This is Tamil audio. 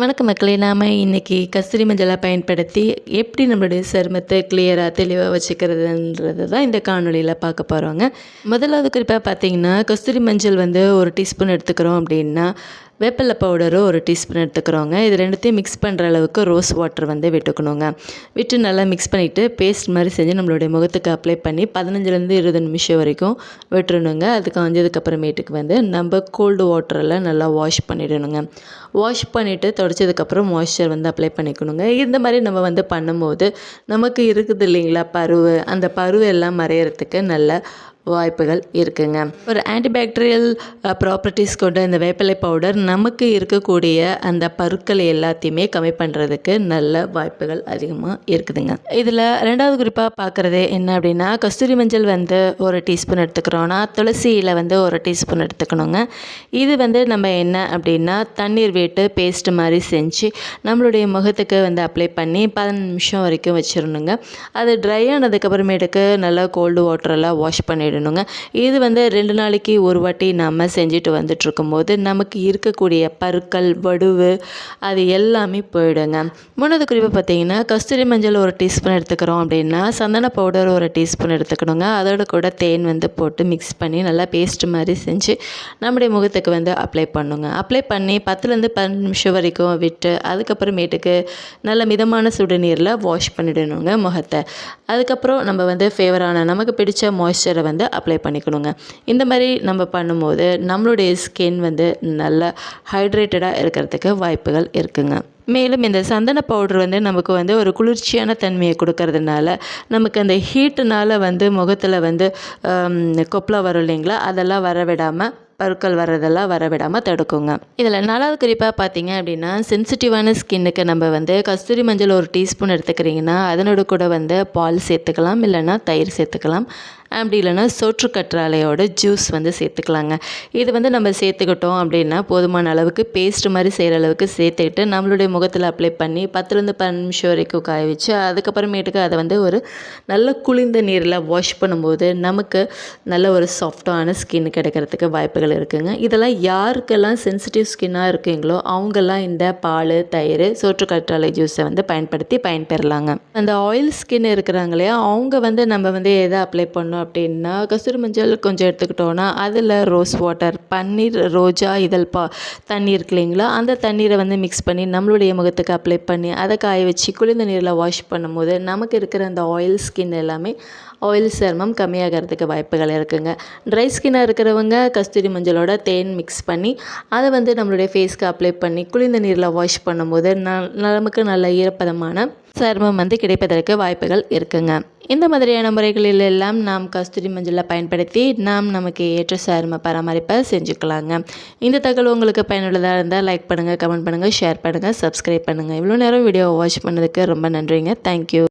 வணக்கம் மக்களே நாம் இன்றைக்கி கஸ்தூரி மஞ்சளை பயன்படுத்தி எப்படி நம்மளுடைய சருமத்தை கிளியராக தெளிவாக வச்சுக்கிறதுன்றது தான் இந்த காணொலியில் பார்க்க போகிறோங்க முதலாவது குறிப்பாக பார்த்தீங்கன்னா கஸ்தூரி மஞ்சள் வந்து ஒரு டீஸ்பூன் எடுத்துக்கிறோம் அப்படின்னா வேப்பிலை பவுடரும் ஒரு டீஸ்பூன் எடுத்துக்கிறோங்க. இது ரெண்டுத்தையும் மிக்ஸ் பண்ணுற அளவுக்கு ரோஸ் வாட்டர் வந்து விட்டுக்கணுங்க. விட்டு நல்லா மிக்ஸ் பண்ணிவிட்டு பேஸ்ட் மாதிரி செஞ்சு நம்மளுடைய முகத்துக்கு அப்ளை பண்ணி பதினஞ்சுலேருந்து இருபது நிமிஷம் வரைக்கும் விட்டுறணுங்க. அது காஞ்சதுக்கப்புறமேட்டுக்கு வந்து நம்ம கோல்டு வாட்டரில் நல்லா வாஷ் பண்ணிடணுங்க. வாஷ் பண்ணிவிட்டு தொடச்சதுக்கப்புறம் மாய்ஸ்சர் வந்து அப்ளை பண்ணிக்கணுங்க. இந்த மாதிரி நம்ம வந்து பண்ணும்போது நமக்கு இருக்குது இல்லைங்களா? பருவு. அந்த பருவு எல்லாம் மறையிறதுக்கு நல்ல வாய்ப்புகள் இருக்குங்க. ஒரு ஆன்டிபாக்டீரியல் ப்ராப்பர்ட்டிஸ் uh, கொண்ட இந்த வேப்பிலை பவுடர் நமக்கு இருக்கக்கூடிய அந்த பருக்களை எல்லாத்தையுமே கம்மி பண்ணுறதுக்கு நல்ல வாய்ப்புகள் அதிகமாக இருக்குதுங்க. இதில் ரெண்டாவது குறிப்பாக பார்க்குறது என்ன அப்படின்னா கஸ்தூரி மஞ்சள் வந்து ஒரு டீஸ்பூன் எடுத்துக்கிறோன்னா துளசியில் வந்து ஒரு டீஸ்பூன் எடுத்துக்கணுங்க. இது வந்து நம்ம என்ன அப்படின்னா தண்ணீர் விட்டு பேஸ்ட் மாதிரி செஞ்சு நம்மளுடைய முகத்துக்கு வந்து அப்ளை பண்ணி பதினஞ்சு நிமிஷம் வரைக்கும் வச்சிடணுங்க அது ட்ரை ஆனதுக்கப்புறமேட்டுக்கு நல்லா கோல்டு வாட்டரெல்லாம் வாஷ் பண்ணிவிடணும் போயிடணுங்க இது வந்து ரெண்டு நாளைக்கு ஒரு வாட்டி நம்ம செஞ்சுட்டு வந்துட்டுருக்கும்போது நமக்கு இருக்கக்கூடிய பருக்கள் வடுவு அது எல்லாமே போயிடுங்க. மூணாவது குறிப்பாக பார்த்தீங்கன்னா கஸ்தூரி மஞ்சள் ஒரு டீஸ்பூன் எடுத்துக்கிறோம் அப்படின்னா சந்தன பவுடர் ஒரு டீஸ்பூன் எடுத்துக்கணுங்க. அதோட கூட தேன் வந்து போட்டு மிக்ஸ் பண்ணி நல்லா பேஸ்ட் மாதிரி செஞ்சு நம்முடைய முகத்துக்கு வந்து அப்ளை பண்ணுங்க. அப்ளை பண்ணி பத்துலேருந்து பன்னெண்டு நிமிஷம் வரைக்கும் விட்டு அதுக்கப்புறமேட்டுக்கு நல்ல மிதமான சுடுநீரில் வாஷ் பண்ணிடணுங்க முகத்தை. அதுக்கப்புறம் நம்ம வந்து ஃபேவரான நமக்கு பிடிச்ச மாய்ஸ்சரை வந்து அப்ளை பண்ணிக்கணுங்க. இந்த மாதிரி நம்ம பண்ணும்போது நம்மளுடைய ஸ்கின் வந்து நல்ல ஹைட்ரேட்டடாக இருக்கிறதுக்கு வாய்ப்புகள் இருக்குங்க. மேலும் இந்த சந்தன பவுடர் வந்து நமக்கு வந்து ஒரு குளிர்ச்சியான தன்மையை கொடுக்கறதுனால நமக்கு அந்த ஹீட்டுனால் வந்து முகத்தில் வந்து கொப்பளம் வரும் இல்லைங்களா? அதெல்லாம் வர விடாமல் பருக்கள் வர்றதெல்லாம் வர விடாமல் தடுக்குங்க. இதில் நாலாவது குறிப்பாக பார்த்தீங்க அப்படின்னா சென்சிட்டிவான ஸ்கின்னுக்கு நம்ம வந்து கஸ்தூரி மஞ்சள் ஒரு டீஸ்பூன் எடுத்துக்கிறீங்கன்னா அதனோட கூட வந்து பால் சேர்த்துக்கலாம் இல்லைன்னா தயிர் சேர்த்துக்கலாம். அப்படி இல்லைன்னா சோற்று கற்றாழையோட ஜூஸ் வந்து சேர்த்துக்கலாங்க. இது வந்து நம்ம சேர்த்துக்கிட்டோம் அப்படின்னா போதுமான அளவுக்கு பேஸ்ட் மாதிரி செய்கிற அளவுக்கு சேர்த்துக்கிட்டு நம்மளுடைய முகத்தில் அப்ளை பண்ணி பத்துலேருந்து பன்னெண்டு நிமிஷம் வரைக்கும் காய வச்சு அதுக்கப்புறமேட்டுக்கு அதை வந்து ஒரு நல்ல குளிர்ந்த நீரில் வாஷ் பண்ணும்போது நமக்கு நல்ல ஒரு சாஃப்டான ஸ்கின் கிடைக்கிறதுக்கு வாய்ப்புகள் இருக்குங்க. இதெல்லாம் யாருக்கெல்லாம் சென்சிட்டிவ் ஸ்கின்னாக இருக்கீங்களோ அவங்கெல்லாம் இந்த பால் தயிர் சோற்று கற்றாழை ஜூஸை வந்து பயன்படுத்தி பயன்பெறலாங்க. அந்த ஆயில் ஸ்கின் இருக்கிறாங்க இல்லையா அவங்க வந்து நம்ம வந்து எதை அப்ளை பண்ணோம் அப்படின்னா கஸ்தூரி மஞ்சள் கொஞ்சம் எடுத்துக்கிட்டோன்னா அதில் ரோஸ் வாட்டர் பன்னீர் ரோஜா இதழ் பா தண்ணி இருக்கு இல்லைங்களா? அந்த தண்ணீரை வந்து மிக்ஸ் பண்ணி நம்மளுடைய முகத்துக்கு அப்ளை பண்ணி அதை காய வச்சு குளிர்ந்த நீரில் வாஷ் பண்ணும்போது நமக்கு இருக்கிற அந்த ஆயில் ஸ்கின் எல்லாமே ஆயில் சர்மம் கம்மியாகிறதுக்கு வாய்ப்புகள் இருக்குங்க. ட்ரை ஸ்கின்னாக இருக்கிறவங்க கஸ்தூரி மஞ்சளோட தேன் மிக்ஸ் பண்ணி அதை வந்து நம்மளுடைய ஃபேஸ்க்கு அப்ளை பண்ணி குளிர்ந்த நீரில் வாஷ் பண்ணும்போது ந நமக்கு நல்ல ஈரப்பதமான சருமம் வந்து கிடைப்பதற்கு வாய்ப்புகள் இருக்குங்க. இந்த மாதிரியான முறைகளில் எல்லாம் நாம் கஸ்தூரி மஞ்சளை பயன்படுத்தி நாம் நமக்கு ஏற்ற சரும பராமரிப்பை செஞ்சுக்கலாங்க. இந்த தகவல் உங்களுக்கு பயனுள்ளதாக இருந்தால் லைக் பண்ணுங்கள் கமெண்ட் பண்ணுங்கள் ஷேர் பண்ணுங்கள் சப்ஸ்கிரைப் பண்ணுங்கள் இவ்வளோ நேரம் வீடியோ வாட்ச் பண்ணதுக்கு ரொம்ப நன்றிங்க. தேங்க்யூ